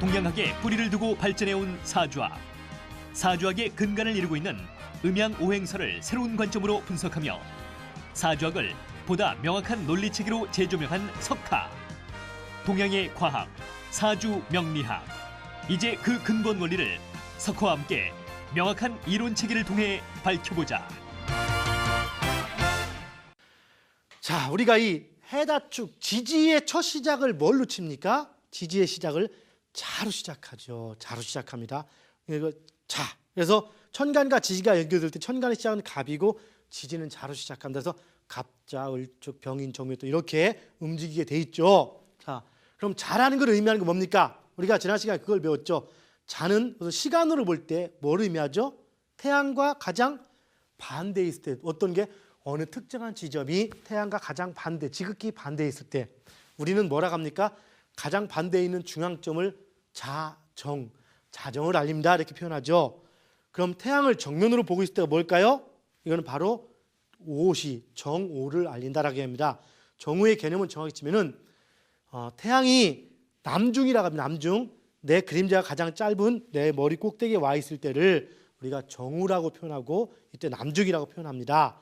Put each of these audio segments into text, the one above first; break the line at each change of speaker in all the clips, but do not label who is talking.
동양학에 뿌리를 두고 발전해온 사주학. 사주학의 근간을 이루고 있는 음양 오행설을 새로운 관점으로 분석하며 사주학을 보다 명확한 논리체계로 재조명한 석가. 동양의 과학, 사주 명리학. 이제 그 근본 원리를 석화와 함께 명확한 이론 체계를 통해 밝혀보자.
자, 우리가 이 해다축 지지의 첫 시작을 뭘로 칩니까? 지지의 시작을 자로 시작하죠. 자로 시작합니다. 이거 자. 그래서 천간과 지지가 연결될 때 천간의 시작은 갑이고 지지는 자로 시작합니다. 그래서 갑자, 을축, 병인, 정묘 또 이렇게 움직이게 돼 있죠. 자, 그럼 자라는 걸 의미하는 게 뭡니까? 우리가 지난 시간에 그걸 배웠죠. 자는 시간으로 볼 때 뭘 의미하죠? 태양과 가장 반대에 있을 때 어떤 게 어느 특정한 지점이 태양과 가장 반대, 지극히 반대에 있을 때 우리는 뭐라 합니까? 가장 반대에 있는 중앙점을 자정, 자정을 알립니다. 이렇게 표현하죠. 그럼 태양을 정면으로 보고 있을 때가 뭘까요? 이거는 바로 오시, 정오를 알린다라고 합니다. 정오의 개념은 정확히 치면은 어, 태양이 남중이라고 합니다. 남중. 내 그림자가 가장 짧은 내 머리 꼭대기에 와 있을 때를 우리가 정우라고 표현하고 이때 남중이라고 표현합니다.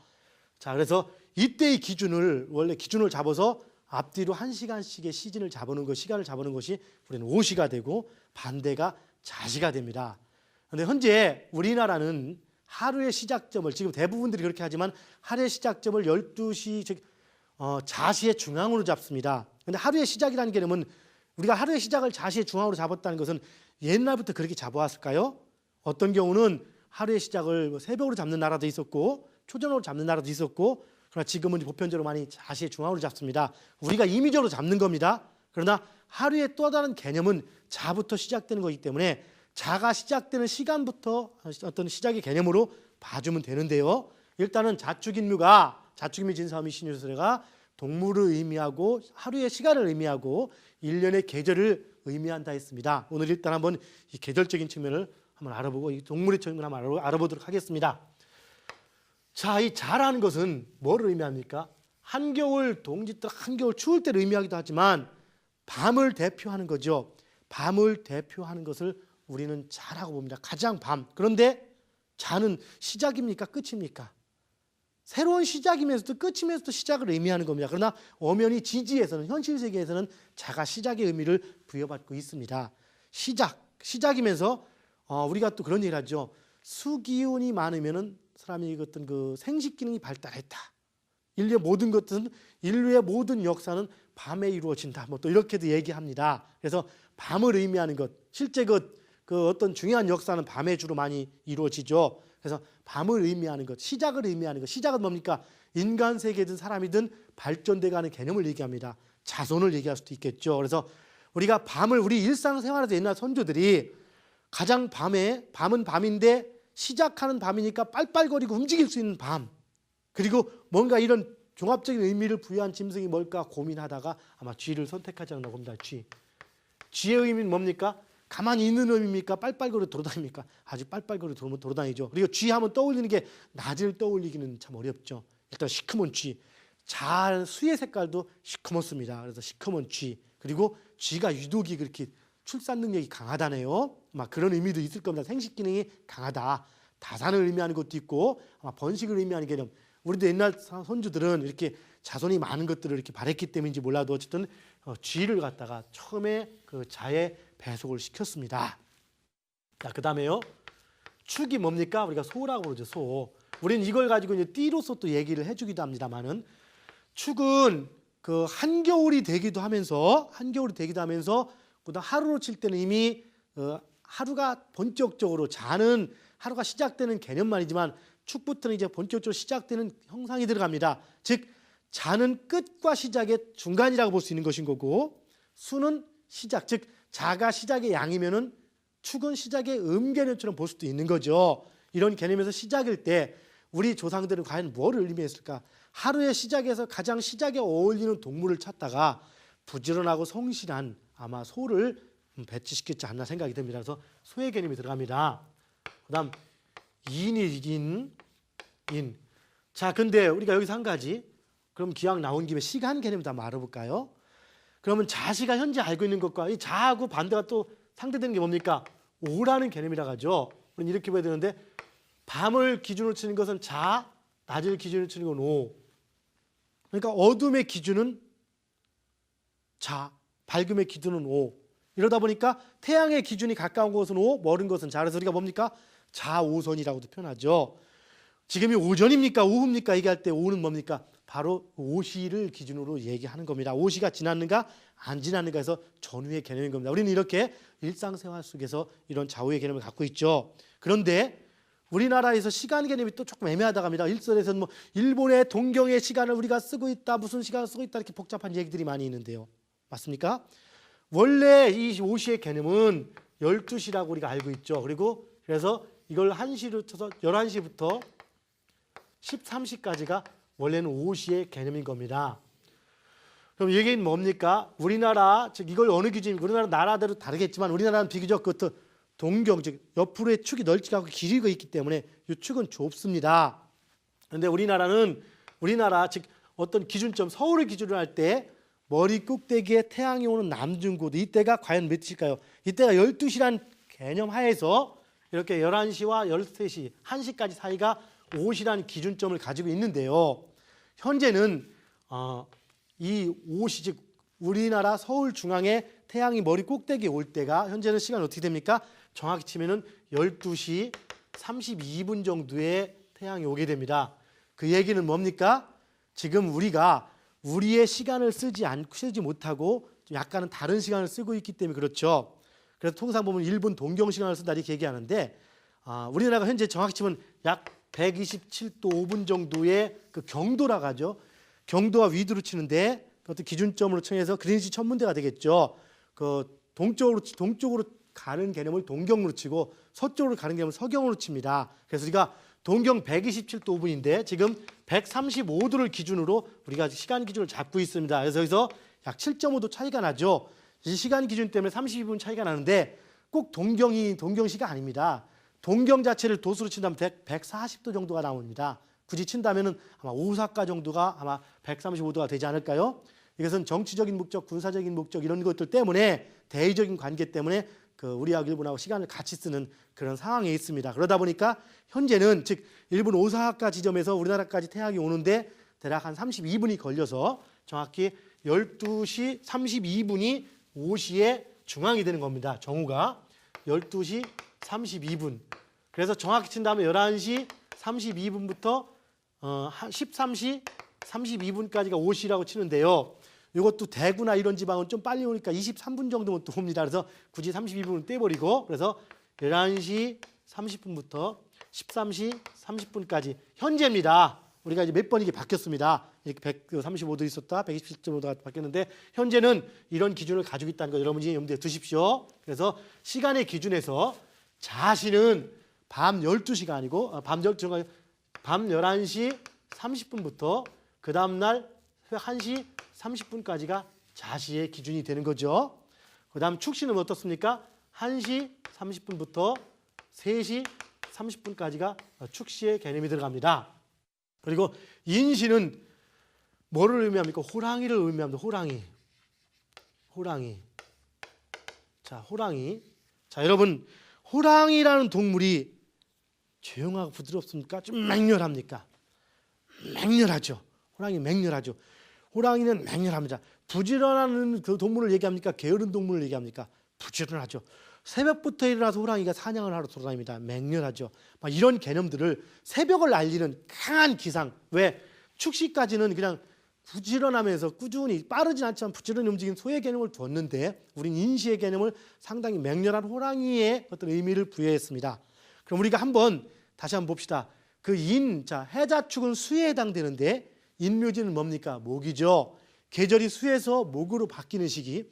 자, 그래서 이때의 기준을 원래 기준을 잡아서 앞뒤로 한 시간씩의 시즌을 잡아놓은 것, 시간을 잡아놓은 것이 우리는 오시가 되고 반대가 자시가 됩니다. 그런데 현재 우리나라는 하루의 시작점을 지금 대부분들이 그렇게 하지만 하루의 시작점을 12시 즉 어, 자시의 중앙으로 잡습니다. 근데 하루의 시작이라는 개념은 우리가 하루의 시작을 자시의 중앙으로 잡았다는 것은 옛날부터 그렇게 잡아왔을까요? 어떤 경우는 하루의 시작을 뭐 새벽으로 잡는 나라도 있었고 초저녁으로 잡는 나라도 있었고 그러나 지금은 보편적으로 많이 자시의 중앙으로 잡습니다. 우리가 임의적으로 잡는 겁니다. 그러나 하루의 또 다른 개념은 자부터 시작되는 거기 때문에 자가 시작되는 시간부터 어떤 시작의 개념으로 봐주면 되는데요. 일단은 자축인묘가 자축인묘 진사음이 신유술가 동물을 의미하고 하루의 시간을 의미하고 일년의 계절을 의미한다 했습니다. 오늘 일단 한번 이 계절적인 측면을 한번 알아보고 이 동물의 측면을 한번 알아보- 알아보도록 하겠습니다. 자, 이 자라는 것은 뭐를 의미합니까? 한겨울 동짓들 한겨울 추울 때를 의미하기도 하지만 밤을 대표하는 거죠. 밤을 대표하는 것을 우리는 자라고 봅니다. 가장 밤. 그런데 자는 시작입니까? 끝입니까? 새로운 시작이면서도 끝이면서도 시작을 의미하는 겁니다. 그러나 엄연히 지지에서는 현실 세계에서는 자가 시작의 의미를 부여받고 있습니다. 시작, 시작이면서 어, 우리가 또 그런 얘기를 하죠. 수기운이 많으면은 사람이 어떤 그 생식 기능이 발달했다. 인류의 모든 것은 인류의 모든 역사는 밤에 이루어진다. 뭐 또 이렇게도 얘기합니다. 그래서 밤을 의미하는 것, 실제 그, 그 어떤 중요한 역사는 밤에 주로 많이 이루어지죠. 그래서 밤을 의미하는 것, 시작을 의미하는 것. 시작은 뭡니까? 인간 세계든 사람이든 발전돼가는 개념을 얘기합니다. 자손을 얘기할 수도 있겠죠. 그래서 우리가 밤을 우리 일상생활에서 옛날 선조들이 가장 밤에 밤은 밤인데 시작하는 밤이니까 빨빨거리고 움직일 수 있는 밤. 그리고 뭔가 이런 종합적인 의미를 부여한 짐승이 뭘까 고민하다가 아마 쥐를 선택하지 않나 봅니다. 쥐. 쥐의 의미는 뭡니까? 가만히 있는 의미입니까? 빨빨거리 돌아다닙니까? 아주 빨빨거리 돌- 돌아다니죠. 그리고 쥐 하면 떠올리는 게 낮을 떠올리기는 참 어렵죠. 일단 시커먼 쥐. 잘 수의 색깔도 시커멓습니다. 그래서 시커먼 쥐. 그리고 쥐가 유독이 그렇게 출산 능력이 강하다네요. 막 그런 의미도 있을 겁니다. 생식 기능이 강하다. 다산을 의미하는 것도 있고 아마 번식을 의미하는 개념. 우리도 옛날 사- 선주들은 이렇게 자손이 많은 것들을 이렇게 바랬기 때문인지 몰라도 어쨌든 어, 쥐를 갖다가 처음에 그 자의 배속을 시켰습니다. 자, 그 다음에요. 축이 뭡니까? 우리가 소라고 그러죠. 소. 우리는 이걸 가지고 이제 띠로서 또 얘기를 해주기도 합니다만은 축은 그 한겨울이 되기도 하면서 한겨울이 되기도 하면서 그다음 하루로 칠 때는 이미 어, 하루가 본격적으로 자는 하루가 시작되는 개념만이지만 축부터는 이제 본격적으로 시작되는 형상이 들어갑니다. 즉 자는 끝과 시작의 중간이라고 볼 수 있는 것인 거고 수는 시작 즉 자가 시작의 양이면은 축은 시작의 음개념처럼 볼 수도 있는 거죠. 이런 개념에서 시작일 때 우리 조상들은 과연 뭐를 의미했을까? 하루의 시작에서 가장 시작에 어울리는 동물을 찾다가 부지런하고 성실한 아마 소를 배치시켰지 않나 생각이 듭니다. 그래서 소의 개념이 들어갑니다. 그다음 인이 인, 인. 자, 근데 우리가 여기서 한 가지 그럼 기왕 나온 김에 시간 개념도 한번 알아볼까요? 그러면 자시가 현재 알고 있는 것과 이 자하고 반대가 또 상대되는 게 뭡니까? 오라는 개념이라고 하죠. 우리는 이렇게 봐야 되는데 밤을 기준으로 치는 것은 자, 낮을 기준으로 치는 건 오. 그러니까 어둠의 기준은 자, 밝음의 기준은 오. 이러다 보니까 태양의 기준이 가까운 것은 오, 멀은 것은 자. 그래서 우리가 뭡니까? 자오선이라고도 표현하죠. 지금이 오전입니까? 오후입니까? 얘기할 때 오는 뭡니까? 바로 오시를 기준으로 얘기하는 겁니다. 오시가 지났는가 안 지났는가 해서 전후의 개념인 겁니다. 우리는 이렇게 일상생활 속에서 이런 좌우의 개념을 갖고 있죠. 그런데 우리나라에서 시간 개념이 또 조금 애매하다고 합니다. 일설에서는 뭐 일본의 동경의 시간을 우리가 쓰고 있다, 무슨 시간을 쓰고 있다 이렇게 복잡한 얘기들이 많이 있는데요. 맞습니까? 원래 이 오시의 개념은 12시라고 우리가 알고 있죠. 그리고 그래서 이걸 1시로 쳐서 11시부터 13시까지가 원래는 오시의 개념인 겁니다. 그럼 이 얘기는 뭡니까? 우리나라 즉 이걸 어느 기준 우리나라 나라대로 다르겠지만 우리나라는 비교적 그 동경 즉 옆으로의 축이 넓지가 않고 길이가 있기 때문에 이 축은 좁습니다. 그런데 우리나라는 우리나라 즉 어떤 기준점 서울을 기준으로 할 때 머리 꼭대기에 태양이 오는 남중고도 이때가 과연 몇 시일까요? 이때가 12시란 개념 하에서 이렇게 11시와 13시, 1시까지 사이가 5시라는 기준점을 가지고 있는데요. 현재는 어, 이 5시 즉 우리나라 서울 중앙에 태양이 머리 꼭대기에 올 때가 현재는 시간 어떻게 됩니까? 정확히 치면은 12시 32분 정도에 태양이 오게 됩니다. 그 얘기는 뭡니까? 지금 우리가 우리의 시간을 쓰지 않고 쓰지 못하고 좀 약간은 다른 시간을 쓰고 있기 때문에 그렇죠. 그래서 통상 보면 일본 동경 시간을 쓴다 이렇게 얘기하는데 아, 우리나라가 현재 정확히 치면 약 127도 5분 정도의 그 경도라고 하죠. 경도와 위도로 치는데 그것도 기준점으로 청해서 그린시 천문대가 되겠죠. 그 동쪽으로 동쪽으로 가는 개념을 동경으로 치고 서쪽으로 가는 개념을 서경으로 칩니다. 그래서 우리가 동경 127도 5분인데 지금 135도를 기준으로 우리가 시간 기준을 잡고 있습니다. 그래서 여기서 약 7.5도 차이가 나죠. 이 시간 기준 때문에 32분 차이가 나는데 꼭 동경이 동경시가 아닙니다. 동경 자체를 도수로 친다면 100, 140도 정도가 나옵니다. 굳이 친다면은 아마 오사카 정도가 아마 135도가 되지 않을까요? 이것은 정치적인 목적, 군사적인 목적 이런 것들 때문에 대의적인 관계 때문에 그 우리하고 일본하고 시간을 같이 쓰는 그런 상황에 있습니다. 그러다 보니까 현재는 즉 일본 오사카 지점에서 우리나라까지 태양이 오는데 대략 한 32분이 걸려서 정확히 12시 32분이 오시의 중앙이 되는 겁니다. 정오가 12시 32분. 그래서 정확히 친다면 11시 32분부터 어, 한 13시 32분까지가 오시라고 치는데요. 이것도 대구나 이런 지방은 좀 빨리 오니까 23분 정도면 또 옵니다. 그래서 굳이 32분을 떼버리고 그래서 11시 30분부터 13시 30분까지 현재입니다. 우리가 이제 몇 번 이게 바뀌었습니다. 이렇게 135도 있었다, 127.5도가 바뀌었는데 현재는 이런 기준을 가지고 있다는 거 여러분이 염두에 두십시오. 그래서 시간의 기준에서 자신은 밤 12시가 아니고 어, 밤 12시가 밤 11시 30분부터 그 다음 날 새벽 1시 30분까지가 자시의 기준이 되는 거죠. 그 다음 축시는 어떻습니까? 1시 30분부터 3시 30분까지가 축시의 개념이 들어갑니다. 그리고 인시는 뭐를 의미합니까? 호랑이를 의미합니다. 호랑이. 호랑이. 자, 호랑이. 자, 여러분, 호랑이라는 동물이 조용하고 부드럽습니까? 좀 맹렬합니까? 맹렬하죠. 호랑이 맹렬하죠. 호랑이는 맹렬합니다. 부지런한 그 동물을 얘기합니까? 게으른 동물을 얘기합니까? 부지런하죠. 새벽부터 일어나서 호랑이가 사냥을 하러 돌아다닙니다. 맹렬하죠. 막 이런 개념들을 새벽을 알리는 강한 기상. 왜? 축시까지는 그냥 부지런하면서 꾸준히 빠르진 않지만 부지런히 움직이는 소의 개념을 뒀는데 우린 인시의 개념을 상당히 맹렬한 호랑이의 어떤 의미를 부여했습니다. 그럼 우리가 한번 다시 한번 봅시다. 그 인, 자 해자축은 수에 해당되는데 인묘지는 뭡니까? 목이죠. 계절이 수에서 목으로 바뀌는 시기,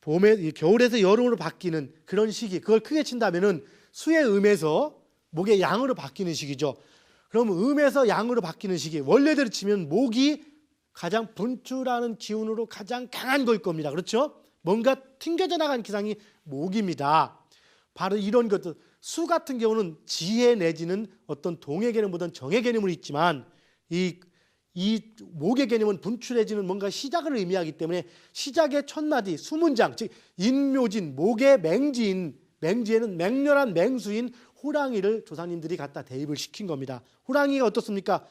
봄에 겨울에서 여름으로 바뀌는 그런 시기. 그걸 크게 친다면은 수의 음에서 목의 양으로 바뀌는 시기죠. 그럼 음에서 양으로 바뀌는 시기. 원래대로 치면 목이 가장 분출하는 기운으로 가장 강한 걸 겁니다. 그렇죠? 뭔가 튕겨져 나간 기상이 목입니다. 바로 이런 것들 수 같은 경우는 지혜 내지는 어떤 동의 개념보다는 정의 개념을 있지만 이 이 목의 개념은 분출해지는 뭔가 시작을 의미하기 때문에 시작의 첫 마디 수문장 즉 인묘진 목의 맹지인 맹지에는 맹렬한 맹수인 호랑이를 조상님들이 갖다 대입을 시킨 겁니다. 호랑이가 어떻습니까?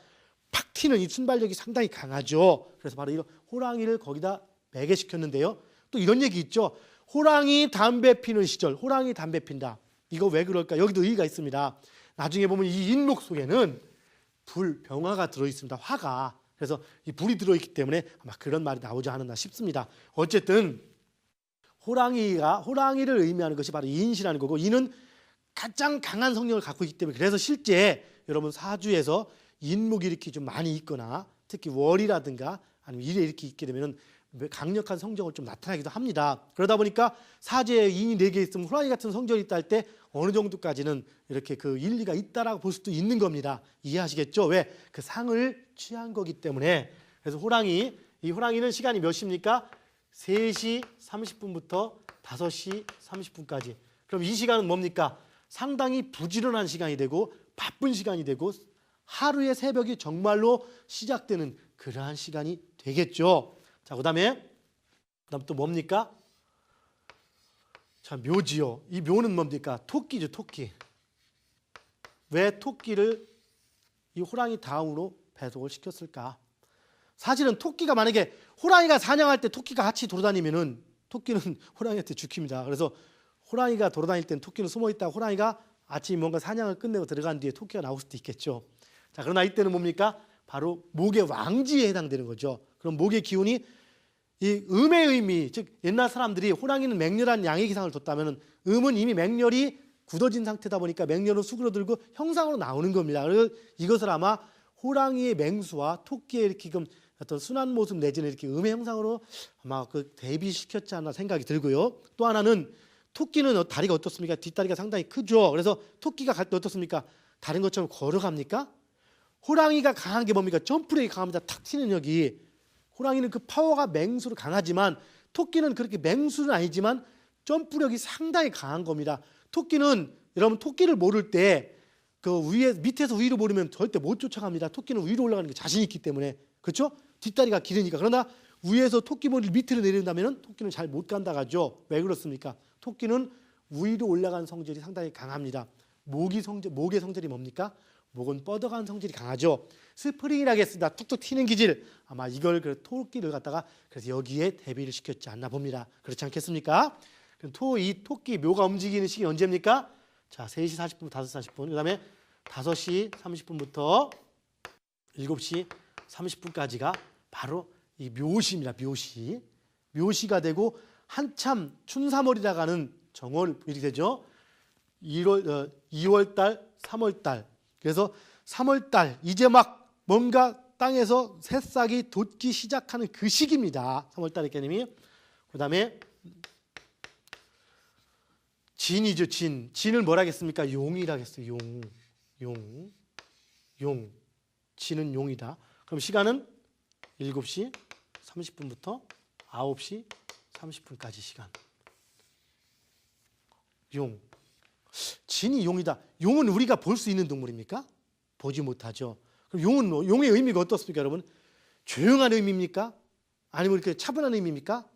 팍 튀는 이 순발력이 상당히 강하죠. 그래서 바로 이런 호랑이를 거기다 매개 시켰는데요. 또 이런 얘기 있죠. 호랑이 담배 피는 시절, 호랑이 담배 핀다. 이거 왜 그럴까? 여기도 의의가 있습니다. 나중에 보면 이 인목 속에는 불, 병화가 들어 있습니다. 화가. 그래서 이 불이 들어 있기 때문에 아마 그런 말이 나오지 않았나 싶습니다. 어쨌든 호랑이가 호랑이를 의미하는 것이 바로 인시라는 거고 이는 가장 강한 성령을 갖고 있기 때문에 그래서 실제 여러분 사주에서 인목이 이렇게 좀 많이 있거나 특히 월이라든가 아니면 일에 이렇게 있게 되면은 강력한 성적을 좀 나타나기도 합니다. 그러다 보니까 사제에 인이 네 개 있으면 호랑이 같은 성적이 있다 할 때 어느 정도까지는 이렇게 그 일리가 있다라고 볼 수도 있는 겁니다. 이해하시겠죠? 왜? 그 상을 취한 거기 때문에 그래서 호랑이 이 호랑이는 시간이 몇 시입니까? 3시 30분부터 5시 30분까지. 그럼 이 시간은 뭡니까? 상당히 부지런한 시간이 되고 바쁜 시간이 되고 하루의 새벽이 정말로 시작되는 그러한 시간이 되겠죠. 자, 그 다음에 그 다음 또 뭡니까? 자, 묘지요. 이 묘는 뭡니까? 토끼죠, 토끼. 왜 토끼를 이 호랑이 다음으로 배속을 시켰을까? 사실은 토끼가 만약에 호랑이가 사냥할 때 토끼가 같이 돌아다니면은 토끼는 호랑이한테 죽힙니다. 그래서 호랑이가 돌아다닐 땐 토끼는 숨어 있다가 호랑이가 아침 뭔가 사냥을 끝내고 들어간 뒤에 토끼가 나올 수도 있겠죠. 자, 그러나 이때는 뭡니까? 바로 목의 왕지에 해당되는 거죠. 그럼 목의 기운이 이 음의 의미, 즉 옛날 사람들이 호랑이는 맹렬한 양의 기상을 뒀다면은 음은 이미 맹렬이 굳어진 상태다 보니까 맹렬은 수그러들고 형상으로 나오는 겁니다. 그래서 이것을 아마 호랑이의 맹수와 토끼의 이렇게 좀 어떤 순한 모습 내지는 이렇게 음의 형상으로 아마 그 대비시켰지 않나 생각이 들고요. 또 하나는 토끼는 다리가 어떻습니까? 뒷다리가 상당히 크죠. 그래서 토끼가 갈 때 어떻습니까? 다른 것처럼 걸어갑니까? 호랑이가 강한 게 뭡니까? 점프력이 강합니다. 탁 튀는 여기. 호랑이는 그 파워가 맹수로 강하지만 토끼는 그렇게 맹수는 아니지만 점프력이 상당히 강한 겁니다. 토끼는 여러분 토끼를 모를 때 그 위에 밑에서 위로 모르면 절대 못 쫓아갑니다. 토끼는 위로 올라가는 게 자신 있기 때문에 그렇죠? 뒷다리가 길으니까 그러나 위에서 토끼 머리를 밑으로 내린다면 토끼는 잘 못 간다 가죠. 왜 그렇습니까? 토끼는 위로 올라간 성질이 상당히 강합니다. 목이 성질, 목의 성질이 뭡니까? 목은 뻗어간 성질이 강하죠. 스프링이라겠습니다. 툭툭 튀는 기질. 아마 이걸 그 토끼를 갖다가 그래서 여기에 대비를 시켰지 않나 봅니다. 그렇지 않겠습니까? 그럼 토, 이 토끼 묘가 움직이는 시기 언제입니까? 자, 3시 40분, 5시 40분. 그 다음에 5시 30분부터 7시 30분까지가 바로 이 묘시입니다. 묘시. 묘시가 되고 한참 춘삼월이라고 하는 정월 일이 되죠. 1월, 어, 2월 달, 3월 달. 그래서 3월 달 이제 막 뭔가 땅에서 새싹이 돋기 시작하는 그 시기입니다. 3월 달의 개념이. 그 다음에 진이죠, 진. 진을 뭐라 하겠습니까? 용이라겠어요. 용. 용. 용. 진은 용이다. 그럼 시간은 7시 30분부터 9시 30분까지 시간. 용. 진이 용이다. 용은 우리가 볼 수 있는 동물입니까? 보지 못하죠. 그럼 용은 뭐- 용의 의미가 어떻습니까, 여러분? 조용한 의미입니까? 아니면 이렇게 차분한 의미입니까?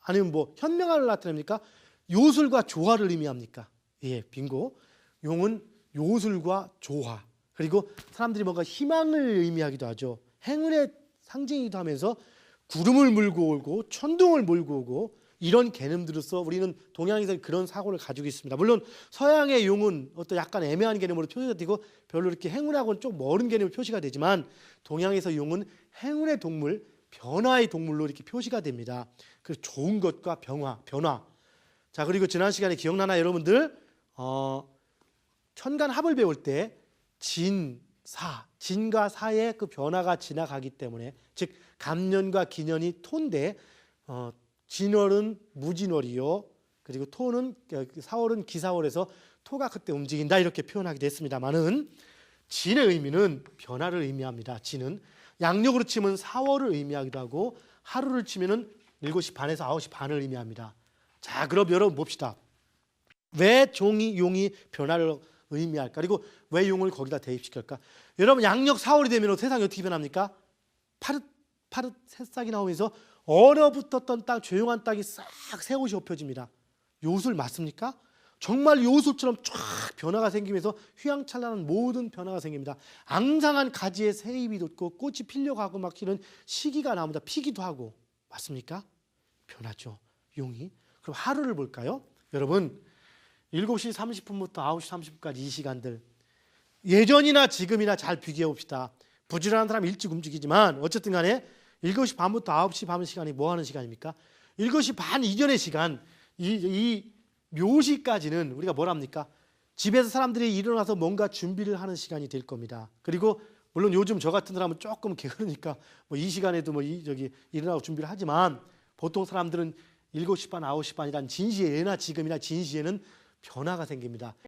아니면 뭐 현명함을 나타냅니까? 요술과 조화를 의미합니까? 예, 빙고. 용은 요술과 조화. 그리고 사람들이 뭔가 희망을 의미하기도 하죠. 행운의 상징이기도 하면서 구름을 물고 오고 천둥을 몰고 오고 이런 개념들로서 우리는 동양에서 그런 사고를 가지고 있습니다. 물론 서양의 용은 어떤 약간 애매한 개념으로 표시가 되고 별로 이렇게 행운하고는 좀 멀은 개념으로 표시가 되지만 동양에서 용은 행운의 동물, 변화의 동물로 이렇게 표시가 됩니다. 그 좋은 것과 변화, 변화. 자 그리고 지난 시간에 기억나나 여러분들 어, 천간 합을 배울 때 진 사, 진과 사의 그 변화가 지나가기 때문에 즉 감년과 기년이 토인데 어, 진월은 무진월이요. 그리고 토는 어, 사월은 기사월에서 토가 그때 움직인다 이렇게 표현하기도 했습니다만은 진의 의미는 변화를 의미합니다. 진은 양력으로 치면 4월을 의미하기도 하고 하루를 치면은 7시 반에서 9시 반을 의미합니다. 자, 그럼 여러분 봅시다. 왜 종이 용이 변화를 의미할까? 그리고 왜 용을 거기다 대입시킬까? 여러분 양력 4월이 되면 세상이 어떻게 변합니까? 파릇 파릇 새싹이 나오면서 얼어붙었던 땅 조용한 땅이 싹 새옷이 엎혀집니다. 요술 맞습니까? 정말 요술처럼 쫙 변화가 생기면서 휘황찬란한 모든 변화가 생깁니다. 앙상한 가지에 새잎이 돋고 꽃이 필려가고 막 이런 시기가 나옵니다. 피기도 하고 맞습니까? 변하죠. 용이. 그럼 하루를 볼까요? 여러분 7시 30분부터 9시 30분까지 이 시간들 예전이나 지금이나 잘 비교해 봅시다. 부지런한 사람 일찍 움직이지만 어쨌든 간에 7시 반부터 9시 반 시간이 뭐 하는 시간입니까? 7시 반 이전의 시간 이, 이 묘시까지는 우리가 뭘 합니까? 집에서 사람들이 일어나서 뭔가 준비를 하는 시간이 될 겁니다. 그리고 물론 요즘 저 같은 사람은 조금 게으르니까 뭐 이 시간에도 뭐 이 저기 일어나고 준비를 하지만 보통 사람들은 7시 반, 9시 반이란 진시에 예나 지금이나 진시에는 변화가 생깁니다.